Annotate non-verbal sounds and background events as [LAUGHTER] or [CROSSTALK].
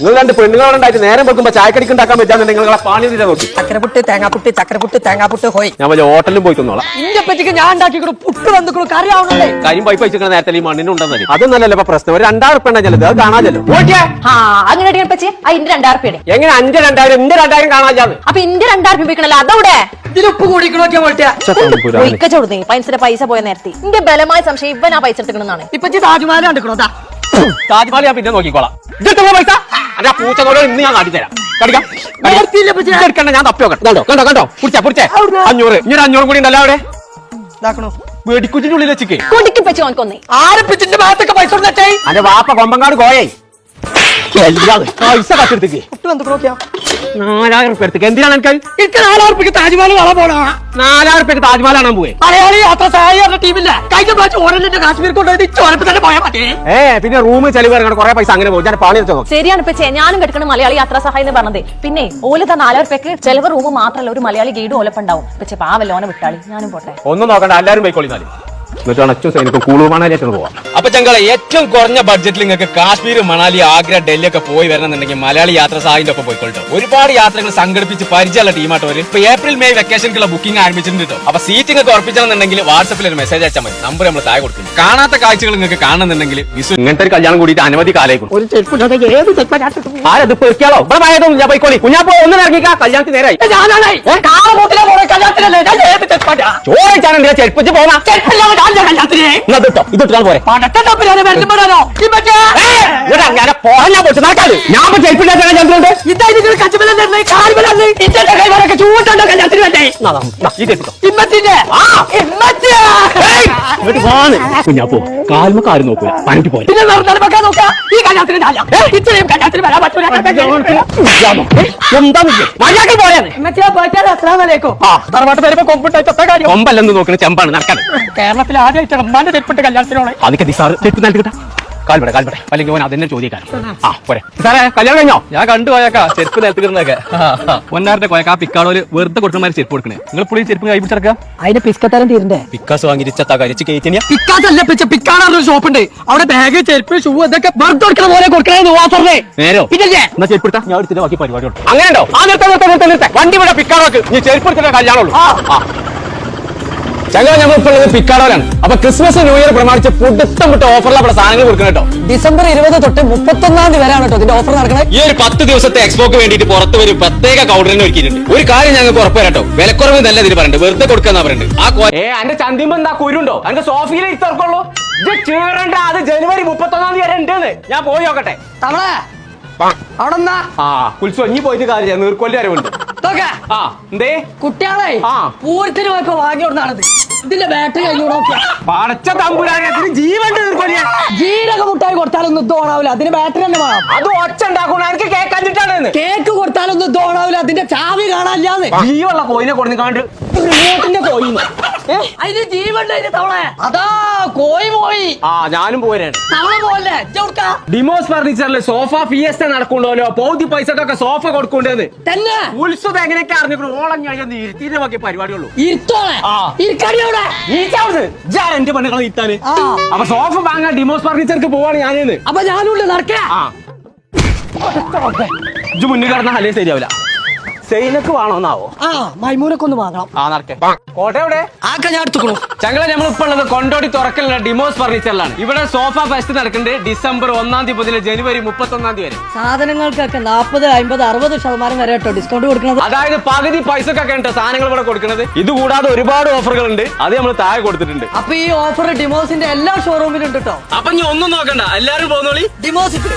നിങ്ങൾ രണ്ട് പെണ്ണുങ്ങളുണ്ടായിട്ട് നേരം വെക്കുമ്പോ ചായക്കടിക്ക് ഉണ്ടാക്കാൻ പറ്റാന്ന് നിങ്ങളെ പാണി തീരാ നോക്കി. ചക്കരപുട്ട് തേങ്ങാപ്പുട്ട് ചക്കരപുട്ട് തേങ്ങാപ്പുട്ട് ഹോയ്. ഞാൻ വലിയ ഹോട്ടലിലും പോയി തന്നോളാം ഇന്റെ പറ്റിക്ക് ഞാൻ ഉണ്ടാക്കിക്കണു പുട്ട് തന്നിക്കണു കറി ആവണല്ലേ കാര്യം പൈപ്പ് വെച്ചിരിക്കുന്ന നേരത്തെ ഈ മണ്ണിനുണ്ടെന്നല്ലേ അതൊന്നല്ലല്ലോ ഇപ്പൊ പ്രശ്നം. ഒരു രണ്ടായിരം ഉറുപ്പ ഉണ്ടെങ്കിൽ അത് കാണാമല്ലോ. ആ അങ്ങനെ പച്ചേ ആ ഇന്റെ രണ്ടായിരം രൂപയുടെ എങ്ങനെ അഞ്ച് രണ്ടായിരം എന്റെ രണ്ടായിരം കാണാൻ അപ്പൊ ഇന്റെ രണ്ടായിരം രൂപ വിൽക്കണല്ലോ അതവിടെ? പൈസ പോയ നേരത്തെ. ഇന്റെ ബലമായ സംശയം ഇവൻ ആ പൈസ എടുക്കണമെന്നാണ് ഇപ്പൊ താജ്മഹൽ കണ്ടിക്കണോ. താജ്മഹൽ ഞാൻ പിന്നെ നോക്കിക്കോളാം. പൈസ. അല്ല പൂച്ചതോടെ ഇന്ന് ഞാൻ കാട്ടിത്തരാം. കടിക്കാം. എടുക്കണ്ട ഞാൻ തപ്പി നോക്കാം കണ്ടോ കണ്ടോ കണ്ടോ? കുടിച്ചാ. അഞ്ഞൂറ്. ഇനി അഞ്ഞൂറ് കൂടി ഉണ്ടല്ലോ അവിടെ. ഇതാക്കണോ? വെടിക്കുറ്റിന്റെ ഉള്ളിൽ വെച്ചിക്കേ. ഓൻക്കൊന്നേ ആരപ്പിച്ചിന്റെ ഭാഗത്തൊക്കെ പൈസ കൊടുത്തേ അന്റെ വാപ്പ കൊമ്പങ്കാട് കോയേ പൈസ കട്ടെടുത്തേക്ക് പുട്ട് വന്നിക്കണോക്കിയാ നാലായിരം ഉറുപ്പ എടുത്തേക്ക്. എന്തിനാണ് എനിക്ക് എനിക്ക് നാലായിരം റുപ്യക്ക് താജ്മഹൽ കാണാൻ പോണോ? നാലായിരം ഉറുപ്പക്ക് താജ്മഹൽ കാണാൻ പോവേ. മലയാളി യാത്ര സഹായിക്കുന്ന ടീമില്ല കഴിഞ്ഞ പ്രാവശ്യം ഓരോ കാശ്മീർ കൊണ്ടുപോയി ചോരപ്പ് തന്നെ പോയാൽ മതി. ഏ പിന്നെ റൂം ചെലവ് ഇറങ്ങണം കുറെ പൈസ അങ്ങനെ പോകും. ഞാൻ പാണി വെച്ചോ നോക്കി. ശരിയാണ് ഞാനും കെടുക്കണം മലയാളി യാത്രാ സഹായം എന്ന് പറഞ്ഞത്. പിന്നെ ഓലത്തെ നാലായിരം രൂപയ്ക്ക് ചെലവ് റൂം മാത്രമല്ല ഒരു മലയാളി ഗൈഡും ഓലപ്പുണ്ടാവും പക്ഷെ പാവല്ലോനെ വിട്ടാളി. ഞാനും പോട്ടെ. ഒന്നും നോക്കണ്ട. എല്ലാരും പോയിക്കോളി നാല് എന്നിട്ട് അണച്ചു സൈനിക കൂളു മണാലിയായിട്ട് പോവാം. അപ്പൊ ചങ്കളെ ഏറ്റവും കുറഞ്ഞ ബഡ്ജറ്റിൽ നിങ്ങൾക്ക് കാശ്മീർ മണാലി ആഗ്ര ഡൽഹി ഒക്കെ പോയി വരണമെന്നുണ്ടെങ്കിൽ മലയാളി യാത്ര സഹായിന്റെ ഒപ്പം പോയിക്കൊള്ളു ഒരുപാട് യാത്രകൾ സംഘടിപ്പിച്ച് പരിചയമുള്ള ടീമായിട്ട് വരും ഇപ്പൊ ഏപ്രിൽ മെയ് വെക്കേഷനുള്ള ബുക്കിംഗ് ആരംഭിച്ചിട്ടുണ്ട് കേട്ടോ അപ്പൊ സീറ്റിംഗ് ഒക്കെ ഉറപ്പിച്ചണമെന്നുണ്ടെങ്കിൽ വാട്സപ്പിൽ ഒരു മെസ്സേജ് അയച്ചാൽ മതി. നമ്പർ നമ്മൾ താഴെ കൊടുക്കും കാണാത്ത കാഴ്ചകൾ നിങ്ങൾക്ക് കാണുന്നുണ്ടെങ്കിൽ വിസു ഇങ്ങനത്തെ ഒരു കല്യാണം കൂടിയിട്ട് അനവധി കാലായിക്കും ഒരു ആരത് പെറുക്കിയാലോ ഇവിടെ ഭയതും ഞാൻ പോയിക്കോളി. കുഞ്ഞാപ്പോ ഒന്നും ഇറങ്ങിക്കാ കല്യാണത്തിന് നേരായി. കല്യാണത്തിനല്ലേ? ചോദിച്ചാണ് ചെരുപ്പിച്ച് പോന്നാ ചെരുപ്പില്ലാതെ ഞാൻ കല്യാണത്തിന് എന്നാ ഇതിട്ടോ ഇതിട്ടാൽ പോരെ. പണ്ടത്തെ തപ്പിലാണ്? വരുമ്പോഴാണോ അങ്ങനെ ഞാൻ ഇപ്പൊ ചെരുപ്പില്ലാത്ത കാൽമലല്ലേ ഇന്റെ കൈമാരൊക്കെ ചൂട്ടുണ്ടോ വേണ്ടേ? ഈ ചെരുപ്പിട്ടോ ഇമ്മത്തിന്റെ. കുഞ്ഞാപ്പോ കാൽമ കാര്യം നോക്കൂല പണിക്ക് പോരെ. പിന്നെ നടന്നാലും വെക്കാൻ നോക്കാം. ഈ കല്യാണത്തിന്. ഇത്രയും കല്യാണത്തിന് വരാൻ പറ്റൂല. മര്യാദ കൊമ്പല്ലെന്ന് നോക്കണ ചെമ്പാണ് നടക്കാൻ കേരളത്തിൽ ആദ്യമായിട്ട് അമ്മാന്റെ തെറ്റിട്ട് കല്യാണത്തിനോളെ അതൊക്കെ നിസാറ് ചെരുപ്പ് നൽകി കിട്ടാ കാൽപടെ കാൽപടെ അല്ലെങ്കിൽ ഓൻ അതെന്നെ ചോദിക്കാൻ ആ പോരെ. സാറേ കല്യാണം കഴിഞ്ഞോ? ഞാൻ കണ്ടു പോയേക്കാ ചെരുപ്പ് നിലത്ത് കിടന്നൊക്കെ ഒന്നാറിന്റെ [LAUGHS] കൊയക്കാ പിക്കാളോൽ വെറുതെ കൊടുക്കണമാര് ചെരുപ്പ് കൊടുക്കണേ. നിങ്ങൾ പുള്ളി ചെരുപ്പ് കൈ പിടിച്ചെടുക്കുക അതിന്റെ പിസ്കത്തരം തീരണ്ടേ? പിക്കാസ് വാങ്ങി ചത്താ കരിച്ച് കയറ്റിയ പിച്ച ഷോപ്പ് ഉണ്ട് അവിടെ ബാഗ് ചെരുപ്പ് ഷൂ ഇതൊക്കെ വെറുതെ കൊടുക്കണ പോലെ കൊടുക്കണേ ഓഫറിനെ നേരോ? പിന്നല്ലേ? എന്നാ ചെരുപ്പ് എടുത്താ? ഞാൻ എടുത്തിട്ട് ബാക്കി പരിപാടി ഉണ്ട് അങ്ങനെ ഉണ്ടോ ആ വണ്ടി ഇവിടെ പിക്കാളോക്ക് നീ ചെരുപ്പ് എടുത്തിട്ട് കല്യാണമുള്ളൂ. ഞങ്ങൾ ഇപ്പോൾ ഉള്ളത് പിക്കാടോലാണ്. അപ്പൊ ക്രിസ്മസ് ന്യൂ ഇയർ പ്രമാണിച്ച് പുടുത്തം വിട്ട ഓഫറിൽ അവിടെ സാധനങ്ങൾ കൊടുക്കണം കേട്ടോ. ഡിസംബർ ഇരുപത് തൊട്ട് മുപ്പത്തൊന്നാം തീയതി വരെയാണ് കേട്ടോ ഇതിന്റെ ഓഫർ നടക്കണേ. ഈ ഒരു പത്ത് ദിവസത്തെ എക്സ്പോക്ക് വേണ്ടിയിട്ട് പുറത്ത് ഒരു പ്രത്യേക കൗണ്ടറിന് ഒരുക്കിയിട്ടുണ്ട്. ഒരു കാര്യം ഞങ്ങൾക്ക് ഉറപ്പ് കേട്ടോ. വിലക്കുറവ് നല്ല ഇതിൽ പറയുന്നുണ്ട് വെറുതെ കൊടുക്കാന്നാ പറയുന്നുണ്ട് ആ കോ- ഏ അന്റെ ചന്തിമ്പോ എന്താ കുരുണ്ടോ? അന്റെ സോഫിയിൽ ഇറക്കുള്ളൂ ഇത് ചീറണ്ട അത് ജനുവരി മുപ്പത്തൊന്നാം തീയതി വരെ ഉണ്ടെന്ന്. ഞാൻ പോയി നോക്കട്ടെ. തവളെ അവിടെ ആ കുൽസു ഇനി പോയിട്ട് കാര്യം നീർക്കൊല്ലി അറിവുണ്ട് നോക്ക. ആ എന്തേ? കുട്ടികളെ ആ. പൂരത്തിന് പോയപ്പോ വാങ്ങി കൊടുത്താണത് ഇതിന്റെ ബാറ്ററി കഴിഞ്ഞു തമ്പുരാനെ ജീവൻ ജീരക മുട്ടായി കൊടുത്താലൊന്നും അതിന് ബാറ്ററി തന്നെ വേണം. അത് ഒച്ച ഉണ്ടാക്കണം എനിക്ക് കേൾക്കാഞ്ഞിട്ടാണ് കേക്ക് കൊടുത്താലൊന്നും അതിന്റെ ചാവി കാണാനില്ലാന്ന്. ജീവുള്ള കോയിനെ കൊടുന്ന് കാണ്ട്. റിമോട്ടിന്റെ അതിന് ജീവണ്ട തവള അതാ കോയി പോയി ആ ഞാനും പോരാണ് പോലെ. ഡിമോസ് ഫർണിച്ചറിൽ സോഫ ഫിയസ്റ്റ നടക്കുന്നുണ്ടല്ലോ. പൗതി പൈസക്കൊക്കെ സോഫ കൊടുക്കണ്ടേന്ന് തന്നെ. ഉത്സവം എങ്ങനെയൊക്കെ അറിഞ്ഞു ഓളം കഴിഞ്ഞ ഇരുത്തിന്റെ ബാക്കി പരിപാടിയുള്ളൂ. ഇരുത്തോളെ. ആ. ഇരിക്കടി അവിടെ. ഈ ചാവത് ഞാൻ എന്റെ പെണ്ണുങ്ങളെ ഇത്താന് അപ്പൊ സോഫ വാങ്ങാൻ ഡിമോസ് ഫർണിച്ചർക്ക് പോവാണ് ഞാനേന്ന്. അപ്പൊ ഞാനുണ്ട് നടക്കേ. ആ. ഇജ്ജ് മുന്നിൽ കിടന്ന ഹലേ ശരിയാവില്ല. സെയിനക്ക് വേണോന്നാവോ? ആ മൈമൂനൊക്കെ ഒന്ന് വാങ്ങണം. ആ നടക്കേ. എവിടെ? ആക്ക ഞാൻ എടുത്തുക്കണു. ചങ്ങള നമ്മൾ ഇപ്പൊ ഉള്ളത് കൊണ്ടോടി തുറക്കലുള്ള ഡിമോസ് ഫർണിച്ചറിലാണ്. ഇവിടെ സോഫ ഫെസ്റ്റ് നടക്കുന്നുണ്ട് ഡിസംബർ ഒന്നാം തീയതി മുതൽ ജനുവരി മുപ്പത്തി ഒന്നാം തീയതി വരെ. സാധനങ്ങൾക്കൊക്കെ നാൽപ്പത് അമ്പത് അറുപത് ശതമാനം വരെ കേട്ടോ ഡിസ്കൗണ്ട് കൊടുക്കുന്നത്. അതായത് പകുതി പൈസക്കൊക്കെ ഉണ്ട് സാധനങ്ങൾ ഇവിടെ കൊടുക്കുന്നത്. ഇത് കൂടാതെ ഒരുപാട് ഓഫറുകൾ ഉണ്ട് അത് നമ്മൾ താഴെ കൊടുത്തിട്ടുണ്ട്. അപ്പൊ ഈ ഓഫർ ഡിമോസിന്റെ എല്ലാ ഷോറൂമിലും ഉണ്ട് കേട്ടോ. അപ്പൊ ഇനി ഒന്നും നോക്കണ്ട. എല്ലാരും പോന്നോളി ഡിമോസിക്ക്